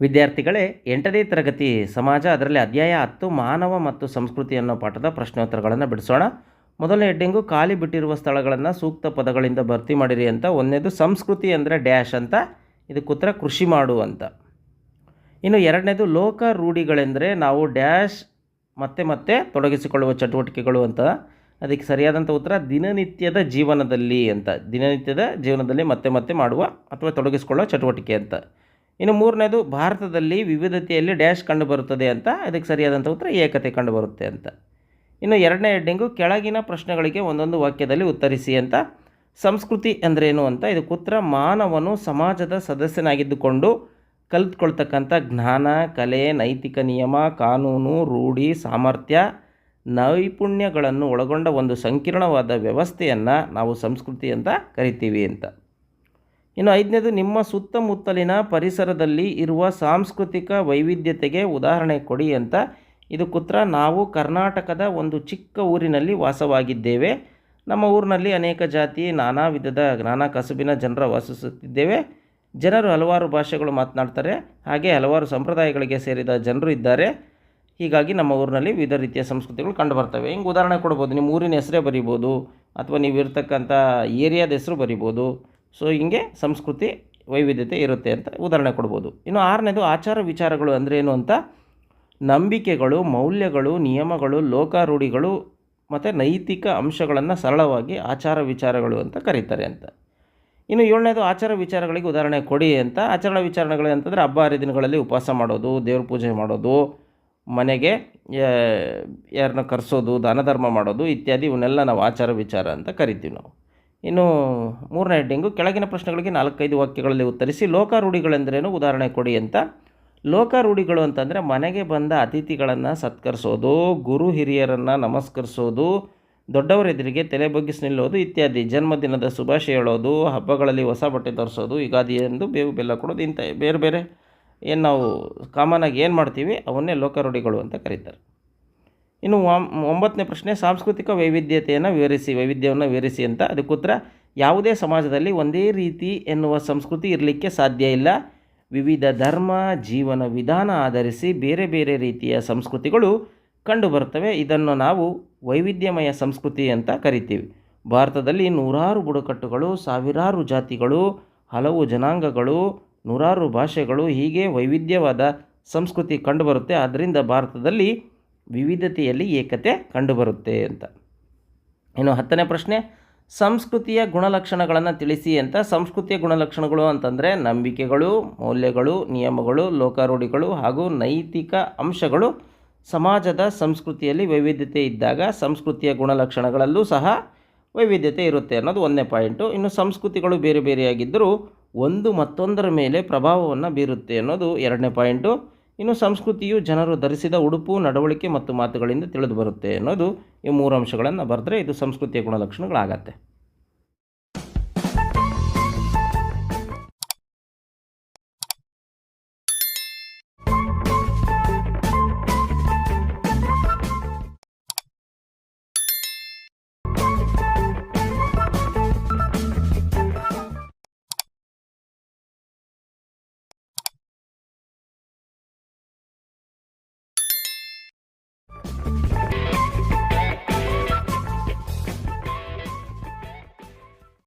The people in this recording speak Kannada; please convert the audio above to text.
ವಿದ್ಯಾರ್ಥಿಗಳೇ, ಎಂಟನೇ ತರಗತಿ ಸಮಾಜ, ಅದರಲ್ಲಿ ಅಧ್ಯಾಯ ಹತ್ತು, ಮಾನವ ಮತ್ತು ಸಂಸ್ಕೃತಿ ಅನ್ನೋ ಪಾಠದ ಪ್ರಶ್ನೋತ್ತರಗಳನ್ನು ಬಿಡಿಸೋಣ. ಮೊದಲನೇ ಹೆಡ್ಡಿಂಗು, ಖಾಲಿ ಬಿಟ್ಟಿರುವ ಸ್ಥಳಗಳನ್ನು ಸೂಕ್ತ ಪದಗಳಿಂದ ಭರ್ತಿ ಮಾಡಿರಿ ಅಂತ, ಒಂದನೇದು ಸಂಸ್ಕೃತಿ ಅಂದರೆ ಡ್ಯಾಶ್ ಅಂತ, ಇದಕ್ಕೆ ಉತ್ತರ ಕೃಷಿ ಮಾಡು ಅಂತ. ಇನ್ನು ಎರಡನೇದು, ಲೋಕ ರೂಢಿಗಳೆಂದರೆ ನಾವು ಡ್ಯಾಶ್ ಮತ್ತೆ ಮತ್ತೆ ತೊಡಗಿಸಿಕೊಳ್ಳುವ ಚಟುವಟಿಕೆಗಳು ಅಂತ. ಅದಕ್ಕೆ ಸರಿಯಾದಂಥ ಉತ್ತರ, ದಿನನಿತ್ಯದ ಜೀವನದಲ್ಲಿ ಅಂತ. ದಿನನಿತ್ಯದ ಜೀವನದಲ್ಲಿ ಮತ್ತೆ ಮತ್ತೆ ಮಾಡುವ ಅಥವಾ ತೊಡಗಿಸಿಕೊಳ್ಳುವ ಚಟುವಟಿಕೆ ಅಂತ. ಇನ್ನು ಮೂರನೇದು, ಭಾರತದಲ್ಲಿ ವಿವಿಧತೆಯಲ್ಲಿ ಡ್ಯಾಶ್ ಕಂಡುಬರುತ್ತದೆ ಅಂತ ಅದಕ್ಕೆ ಸರಿಯಾದಂಥ ಉತ್ತರ ಏಕತೆ ಕಂಡುಬರುತ್ತೆ ಅಂತ. ಇನ್ನು ಎರಡನೇ ಹೆಡ್ಡಿಂಗು, ಕೆಳಗಿನ ಪ್ರಶ್ನೆಗಳಿಗೆ ಒಂದೊಂದು ವಾಕ್ಯದಲ್ಲಿ ಉತ್ತರಿಸಿ ಅಂತ. ಸಂಸ್ಕೃತಿ ಅಂದ್ರೇನು ಅಂತ, ಇದಕ್ಕೆ ಉತ್ತರ, ಮಾನವನು ಸಮಾಜದ ಸದಸ್ಯನಾಗಿದ್ದುಕೊಂಡು ಕಲಿತ್ಕೊಳ್ತಕ್ಕಂಥ ಜ್ಞಾನ, ಕಲೆ, ನೈತಿಕ ನಿಯಮ, ಕಾನೂನು, ರೂಢಿ, ಸಾಮರ್ಥ್ಯ, ನೈಪುಣ್ಯಗಳನ್ನು ಒಳಗೊಂಡ ಒಂದು ಸಂಕೀರ್ಣವಾದ ವ್ಯವಸ್ಥೆಯನ್ನು ನಾವು ಸಂಸ್ಕೃತಿ ಅಂತ ಕರಿತೀವಿ ಅಂತ. ಇನ್ನು ಐದನೇದು, ನಿಮ್ಮ ಸುತ್ತಮುತ್ತಲಿನ ಪರಿಸರದಲ್ಲಿ ಇರುವ ಸಾಂಸ್ಕೃತಿಕ ವೈವಿಧ್ಯತೆಗೆ ಉದಾಹರಣೆ ಕೊಡಿ ಅಂತ. ಇದಕ್ಕುತ್ತರ ನಾವು ಕರ್ನಾಟಕದ ಒಂದು ಚಿಕ್ಕ ಊರಿನಲ್ಲಿ ವಾಸವಾಗಿದ್ದೇವೆ. ನಮ್ಮ ಊರಿನಲ್ಲಿ ಅನೇಕ ಜಾತಿ, ನಾನಾ ವಿಧದ ನಾನಾ ಕಸುಬಿನ ಜನರ ವಾಸಿಸುತ್ತಿದ್ದೇವೆ. ಜನರು ಹಲವಾರು ಭಾಷೆಗಳು ಮಾತನಾಡ್ತಾರೆ. ಹಾಗೆ ಹಲವಾರು ಸಂಪ್ರದಾಯಗಳಿಗೆ ಸೇರಿದ ಜನರು ಇದ್ದಾರೆ. ಹೀಗಾಗಿ ನಮ್ಮ ಊರಿನಲ್ಲಿ ವಿವಿಧ ರೀತಿಯ ಸಂಸ್ಕೃತಿಗಳು ಕಂಡುಬರ್ತವೆ. ಹಿಂಗೆ ಉದಾಹರಣೆ ಕೊಡ್ಬೋದು. ನಿಮ್ಮ ಊರಿನ ಹೆಸರೇ ಬರಿಬೋದು. ಅಥವಾ ನೀವು ಇರ್ತಕ್ಕಂಥ ಏರಿಯಾದ ಹೆಸರು ಬರಿಬೋದು. ಸೊ ಹಿಂಗೆ ಸಂಸ್ಕೃತಿ ವೈವಿಧ್ಯತೆ ಇರುತ್ತೆ ಅಂತ ಉದಾಹರಣೆ ಕೊಡ್ಬೋದು. ಇನ್ನು ಆರನೇದು ಆಚಾರ ವಿಚಾರಗಳು ಅಂದರೆ ಏನು ಅಂತ? ನಂಬಿಕೆಗಳು, ಮೌಲ್ಯಗಳು, ನಿಯಮಗಳು, ಲೋಕಾರೂಢಿಗಳು ಮತ್ತು ನೈತಿಕ ಅಂಶಗಳನ್ನು ಸರಳವಾಗಿ ಆಚಾರ ವಿಚಾರಗಳು ಅಂತ ಕರೀತಾರೆ ಅಂತ. ಇನ್ನು ಏಳನೇದು ಆಚಾರ ವಿಚಾರಗಳಿಗೆ ಉದಾಹರಣೆ ಕೊಡಿ ಅಂತ. ಆಚರಣಾ ವಿಚಾರಣೆಗಳು ಅಂತಂದರೆ ಹಬ್ಬ, ಹರಿದಿನಗಳಲ್ಲಿ ಉಪವಾಸ ಮಾಡೋದು, ದೇವ್ರ ಪೂಜೆ ಮಾಡೋದು, ಮನೆಗೆ ಯಾರನ್ನ ಕರೆಸೋದು ದಾನ ಧರ್ಮ ಮಾಡೋದು ಇತ್ಯಾದಿ ಇವನ್ನೆಲ್ಲ ನಾವು ಆಚಾರ ವಿಚಾರ ಅಂತ ಕರಿತೀವಿ ನಾವು. ಇನ್ನು ಮೂರನೇ ಹೆಡ್ಡಿಂಗು, ಕೆಳಗಿನ ಪ್ರಶ್ನೆಗಳಿಗೆ ನಾಲ್ಕೈದು ವಾಕ್ಯಗಳಲ್ಲಿ ಉತ್ತರಿಸಿ, ಲೋಕಾರೂಢಿಗಳೆಂದರೇನು? ಉದಾಹರಣೆ ಕೊಡಿ ಅಂತ. ಲೋಕಾರೂಢಿಗಳು ಅಂತಂದರೆ ಮನೆಗೆ ಬಂದ ಅತಿಥಿಗಳನ್ನು ಸತ್ಕರಿಸೋದು, ಗುರು ಹಿರಿಯರನ್ನು ನಮಸ್ಕರಿಸೋದು ದೊಡ್ಡವರ ಎದುರಿಗೆ ತಲೆ ಬಗ್ಗಿಸಿ ನಿಲ್ಲೋದು ಇತ್ಯಾದಿ. ಜನ್ಮದಿನದ ಶುಭಾಶಯ ಹೇಳೋದು, ಹಬ್ಬಗಳಲ್ಲಿ ಹೊಸ ಬಟ್ಟೆ ಧರಿಸೋದು ಯುಗಾದಿ ಎಂದು ಬೇವು ಬೆಲ್ಲ ಕೊಡೋದು ಇಂಥ ಬೇರೆ ಬೇರೆ. ಏನು ನಾವು ಕಾಮನಾಗಿ ಏನು ಮಾಡ್ತೀವಿ? ಅವನ್ನೇ ಲೋಕಾರೂಢಿಗಳು ಅಂತ ಕರೀತಾರೆ. ಇನ್ನು ಒಂಬತ್ತನೇ ಪ್ರಶ್ನೆ, ಸಾಂಸ್ಕೃತಿಕ ವೈವಿಧ್ಯತೆಯನ್ನು ವಿವರಿಸಿ, ವೈವಿಧ್ಯವನ್ನು ವಿವರಿಸಿ ಅಂತ. ಅದಕ್ಕೆ ಉತ್ತರ, ಯಾವುದೇ ಸಮಾಜದಲ್ಲಿ ಒಂದೇ ರೀತಿ ಎನ್ನುವ ಸಂಸ್ಕೃತಿ ಇರಲಿಕ್ಕೆ ಸಾಧ್ಯ ಇಲ್ಲ. ವಿವಿಧ ಧರ್ಮ, ಜೀವನ ವಿಧಾನ ಆಧರಿಸಿ ಬೇರೆ ಬೇರೆ ರೀತಿಯ ಸಂಸ್ಕೃತಿಗಳು ಕಂಡುಬರ್ತವೆ ಇದನ್ನು ನಾವು ವೈವಿಧ್ಯಮಯ ಸಂಸ್ಕೃತಿ ಅಂತ ಕರಿತೀವಿ. ಭಾರತದಲ್ಲಿ ನೂರಾರು ಬುಡಕಟ್ಟುಗಳು, ಸಾವಿರಾರು ಜಾತಿಗಳು, ಹಲವು ಜನಾಂಗಗಳು, ನೂರಾರು ಭಾಷೆಗಳು ಹೀಗೆ ವೈವಿಧ್ಯವಾದ ಸಂಸ್ಕೃತಿ ಕಂಡುಬರುತ್ತೆ. ಆದ್ದರಿಂದ ಭಾರತದಲ್ಲಿ ವಿವಿಧತೆಯಲ್ಲಿ ಏಕತೆ ಕಂಡುಬರುತ್ತೆ ಅಂತ. ಇನ್ನು ಹತ್ತನೇ ಪ್ರಶ್ನೆ, ಸಂಸ್ಕೃತಿಯ ಗುಣಲಕ್ಷಣಗಳನ್ನು ತಿಳಿಸಿ ಅಂತ. ಸಂಸ್ಕೃತಿಯ ಗುಣಲಕ್ಷಣಗಳು ಅಂತಂದರೆ ನಂಬಿಕೆಗಳು, ಮೌಲ್ಯಗಳು, ನಿಯಮಗಳು, ಲೋಕಾರೂಢಿಗಳು ಹಾಗೂ ನೈತಿಕ ಅಂಶಗಳು. ಸಮಾಜದ ಸಂಸ್ಕೃತಿಯಲ್ಲಿ ವೈವಿಧ್ಯತೆ ಇದ್ದಾಗ ಸಂಸ್ಕೃತಿಯ ಗುಣಲಕ್ಷಣಗಳಲ್ಲೂ ಸಹ ವೈವಿಧ್ಯತೆ ಇರುತ್ತೆ ಅನ್ನೋದು ಒಂದನೇ ಪಾಯಿಂಟು. ಇನ್ನು ಸಂಸ್ಕೃತಿಗಳು ಬೇರೆ ಬೇರೆಯಾಗಿದ್ದರೂ ಒಂದು ಮತ್ತೊಂದರ ಮೇಲೆ ಪ್ರಭಾವವನ್ನು ಬೀರುತ್ತೆ ಅನ್ನೋದು ಎರಡನೇ ಪಾಯಿಂಟು. ಇನ್ನು ಸಂಸ್ಕೃತಿಯು ಜನರು ಧರಿಸಿದ ಉಡುಪು, ನಡವಳಿಕೆ ಮತ್ತು ಮಾತುಗಳಿಂದ ತಿಳಿದು ಬರುತ್ತೆ ಅನ್ನೋದು ಈ ಮೂರು ಅಂಶಗಳನ್ನು ಬರೆದ್ರೆ ಇದು ಸಂಸ್ಕೃತಿಯ ಗುಣಲಕ್ಷಣಗಳಾಗತ್ತೆ.